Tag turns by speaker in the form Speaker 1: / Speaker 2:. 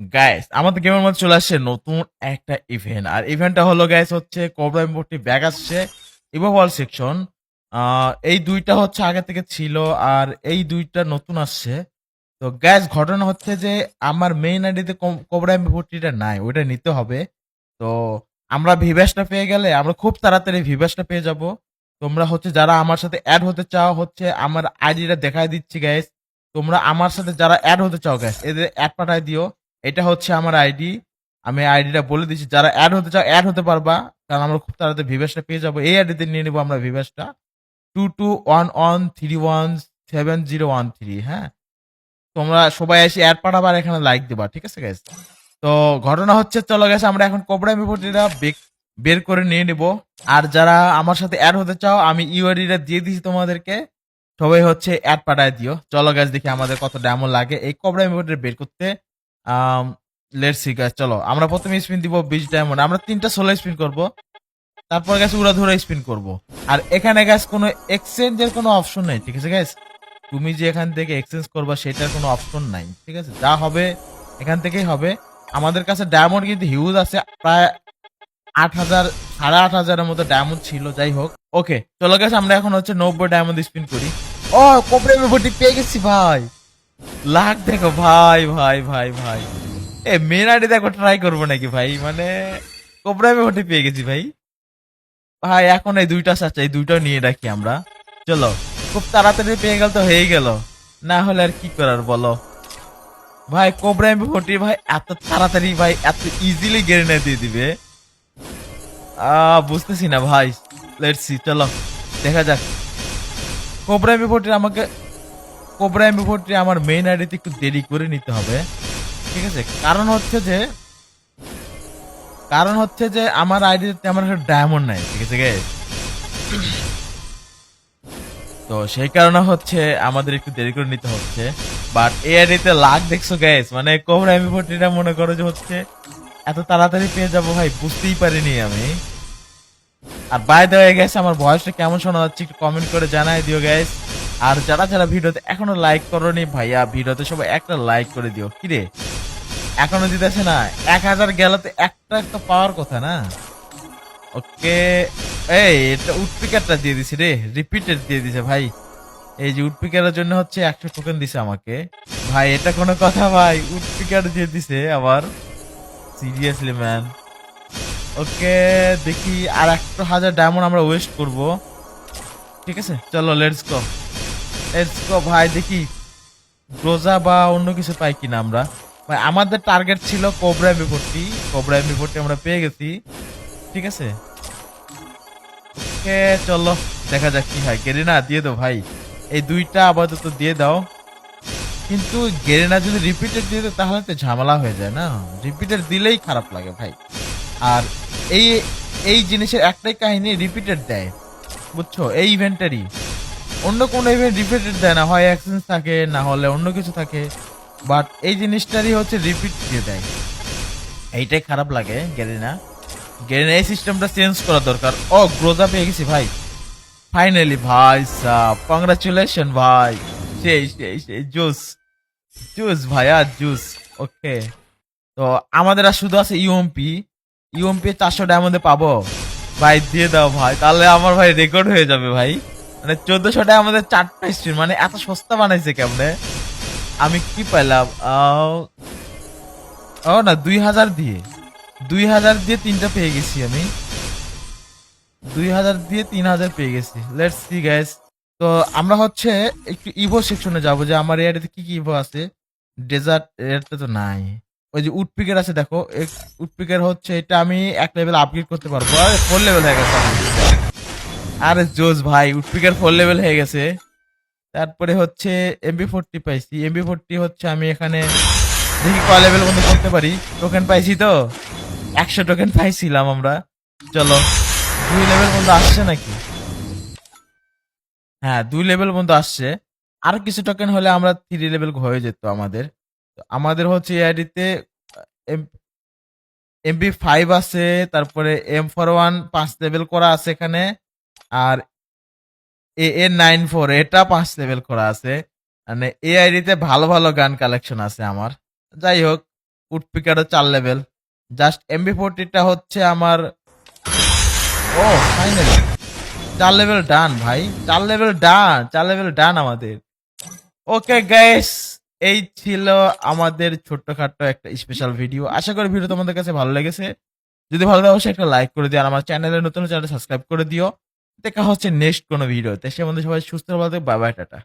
Speaker 1: Guys আমাদের গেমের মধ্যে চলে আসছে নতুন একটা ইভেন্ট আর ইভেন্টটা হলো গাইস হচ্ছে কোবরা ইম্পোর্টটি ব্যাগ আসছে ইভোভল সেকশন এই দুইটা হচ্ছে আগে থেকে ছিল, আর এই দুইটা নতুন আসছে। তো গ্যাস ঘটনা হচ্ছে যে আমার মেইন আইডিতে কোবরা ইম্পোর্টটিটা নাই, ওইটা নিতে হবে। তো, আমরা ভিভ্যাসটা পেয়ে গেলে, আমরা খুব তাড়াতাড়ি ভিভ্যাসটা পেয়ে যাব। তোমরা হচ্ছে যারা আমার সাথে অ্যাড হতে চাও, হচ্ছে আমার আইডিটা দেখাই দিচ্ছি গ্যাস তোমরা আমার সাথে যারা অ্যাড হতে চাও গ্যাস এদের অ্যাড পাঠায় দিও। এটা হচ্ছে আমার আইডি। আমি আইডিটা বলে দিচ্ছি, যারা অ্যাড হতে চাও অ্যাড হতে পারবা, কারণ আমরা খুব তাড়াতাড়ি ভিভ্যাসটা পেয়ে যাব। এই আইডিতে নিয়ে নেব আমরা ভিভ্যাসটা two two one one three one seven zero one three হ্যাঁ? তোমরা সবাই এসে অ্যাড পাঠাবা আর এখানে লাইক দিবা, ঠিক আছে গ্যাস তো ঘটনা হচ্ছে, চলো গেছে আমরা এখন কোবরা বিপটিটা বের করে নিয়ে নেব। আর যারা আমার সাথে অ্যাড হতে চাও, আমি ইউআইডিটা দিয়ে দিচ্ছি তোমাদেরকে। সবাই হচ্ছে অ্যাড পাঠায় দিও। চলো গাছ দেখি আমাদের কত ড্যামো লাগে। এই কোবরা বিপটিটা বের করতে লেটস সি গাছ চলো, আমরা প্রথমে স্পিন দিব বিশ ডায়মন্ড আমরা তিনটা ষোলো স্পিন করব, তারপর গ্যাস উড়া ধরে স্পিন করব। আর এখানে গ্যাস কোনো এক্সচেঞ্জের কোনো অপশন নেই, ঠিক আছে গ্যাস তুমি যে এখান থেকে এক্সচেঞ্জ করবা, সেটার কোনো অপশন নাই, ঠিক আছে? যা হবে, এখান থেকেই হবে। আমাদের কাছে ডায়মন্ড কিন্তু হিউজ আছে, প্রায় আট হাজার, সাড়ে আট হাজারের মতো ডায়মন্ড ছিল, যাই হোক। ওকে চলো গেছে আমরা এখন হচ্ছে নব্বই ডায়মন্ড স্পিন করি। ও কোপরে ভর্তি পেয়ে গেছি, ভাই। লাখ দেখো, ভাই ভাই ভাই ভাই। এ মেন আইডি দেখো ট্রাই করব নাকি ভাই? মানে কোবরা ভর্তি পেয়ে গেছি ভাই। ভাই, এখন এই দুইটা সাচ্চা এই দুইটাও নিয়ে রাখি আমরা। চলো, খুব তাড়াতাড়ি পেয়ে গেল তো হয়ে গেল। না হলে আর কি করার বলো? ভাই কোবরা এমবি ভাই, এত তাড়াতাড়ি, ভাই, এত ইজিলি গেড়ে দিয়ে দিবে। বুঝতেছি না ভাই। লেটস চলো, দেখা যাক। কোবরা এমবি আমাকে কোবরা এমবি আমার মেইন আইডিতে একটু দেরি করে নিতে হবে। ঠিক আছে? কারণ হচ্ছে যে, কারণ হচ্ছে যে আমার আইডিতে আমার ডায়মন্ড নাই, ঠিক আছে guys? তো সেই কারণে হচ্ছে আমাদের একটু দেরি করে নিতে হচ্ছে। বাট এ আইডিতে লাখ দেখছ গ্যাস মানে কোবরা এমবি মনে করো যে হচ্ছে এত তাড়াতাড়ি পেয়ে যাব ভাই, বুঝতেই পারিনি আমি। আর বাই দেওয়া গেছে আমার ভয়েসটা কেমন শোনা যাচ্ছে একটু কমেন্ট করে জানাই দিও গ্যাস আর যারা যারা ভিডিওতে এখনও লাইক করোনি, ভাইয়া, ভিডিওতে সবাই একটা লাইক করে দিও। কিরে এখনও দিতেছে না? এক হাজার গেলাতে একটা একটা পাওয়ার কথা না? ওকে, এই, এটা উডপিকারটা দিয়ে দিছি রে রিপিটেড দিয়ে দিছে ভাই। এই যে উডপিকারের জন্য হচ্ছে একশো টোকেন দিছে আমাকে। ভাই, এটা কোনো কথা ভাই, উডপিকার দিয়ে দিছে আবার। সিরিয়াসলি ম্যান ওকে, দেখি আর একটা হাজার ডায়মন্ড আমরা ওয়েস্ট করব। ঠিক আছে, চলো লেটস গো ভাই, দেখি রোজা বা অন্য কিছু পাই কিনা আমরা। ভাই, আমাদের টার্গেট ছিল কোবরা বিপত্তি কোবরা বিপত্তি আমরা পেয়ে গেছি। ঠিক আছে? ওকে, চলো, দেখা যাক কি হয়। গেরিনা, দিয়ে দাও ভাই। এই দুইটা আপাতত দিয়ে দাও। কিন্তু গেরিনা যদি রিপিটেড দিয়ে দাও তাহলে তো ঝামেলা হয়ে যায় না। রিপিটেড দিলেই খারাপ লাগে ভাই। আর এই এই জিনিসের একটাই কাহিনী রিপিটেড দেয়। বুঝছ? এই ইভেন্টারই অন্য কোনো ইভেন্ট রিপিটেড দেয় না, হয় অ্যাক্সেন্স থাকে, না হলে অন্য কিছু থাকে বাট এই জিনিসটারই হচ্ছে রিপিট দিয়ে দেয়। এইটাই খারাপ লাগে গেরিনা গেরিনা এই সিস্টেমটা চেঞ্জ করা দরকার। ও গ্রোজা পেয়ে গেছি ভাই। ফাইনালি ভাই সাহ কংগ্রাচুলেশন ভাই। সেই সেই সেই জুস জুস ভাইয়া জুস ওকে তো আমাদের আর শুধু আছে ইউএমপি ইউএমপি চারশো ডায়মন্ডে পাবো। ভাই, দিয়ে দাও ভাই, তাহলে আমার ভাই রেকর্ড হয়ে যাবে ভাই। মানে চোদ্দশো টাকা আমাদের চারটা স্ট্রিম মানে এত সস্তা বানাইছে কেমনে? আমি কি পাইলাম? ও না, দুই হাজার দিয়ে। দুই হাজার দিয়ে তিনটা পেয়ে গেছি আমি। দুই হাজার দিয়ে তিন হাজার পেয়ে গেছি। লেটস সি গ্যাস তো আমরা হচ্ছে একটু ইভো সেকশনে যাব, যে আমার এরিয়াতে কি কি ইভো আছে? ডেজার্ট এরিয়াতে তো নাই। ওই যে উডপিকের আছে, দেখো। উডপিকের হচ্ছে এটা আমি এক লেভেল আপগ্রেড করতে পারব। আরে ফোর লেভেল হয়ে গেছে। আরে জোস ভাই উডপিকের ফোর লেভেল হয়ে গেছে। তারপরে হচ্ছে এমবি ফোরটি পাইছি। এমবি ফোরটি হচ্ছে আমি এখানে দেখি কয় লেভেল বন্ধ করতে পারি। টোকেন পাইছি তো? একশো টোকেন পাইছিলাম আমরা। চলো, দুই লেভেল বন্ধ আসছে নাকি? হ্যাঁ দুই লেভেল বন্ধ আসছে। আর কিছু টোকেন হলে আমরা থ্রি লেভেল হয়ে যেত আমাদের। আমাদের হচ্ছে এআইডিতে এমবি ফাইভ আছে, তারপরে এম ফোর ওয়ান পাঁচ লেভেল করা আছে এখানে। আর এ এ নাইন ফোর, এটা পাঁচ লেভেল করা আছে। মানে এআইডিতে ভালো ভালো গান কালেকশন আছে আমার। যাই হোক, উডপিকারও চার লেভেল জাস্ট এমবি ফোরটিটা হচ্ছে আমার ও ফাইনালি চার লেভেল ডান ভাই। চার লেভেল ডান চার লেভেল ডান আমাদের। ওকে গাইস এই ছিল আমাদের ছোট্টখাট্ট একটা স্পেশাল ভিডিও আশা করি ভিডিও তোমাদের কাছে ভালো লেগেছে। যদি ভালো লাগে, অবশ্যই একটা লাইক করে দিও। আর আমার চ্যানেলে নতুন চ্যানেল সাবস্ক্রাইব করে দিও। দেখা হচ্ছে নেক্সট কোনো ভিডিওতে সে মধ্যে সবাই সুস্থ ভালো বাই টাটা।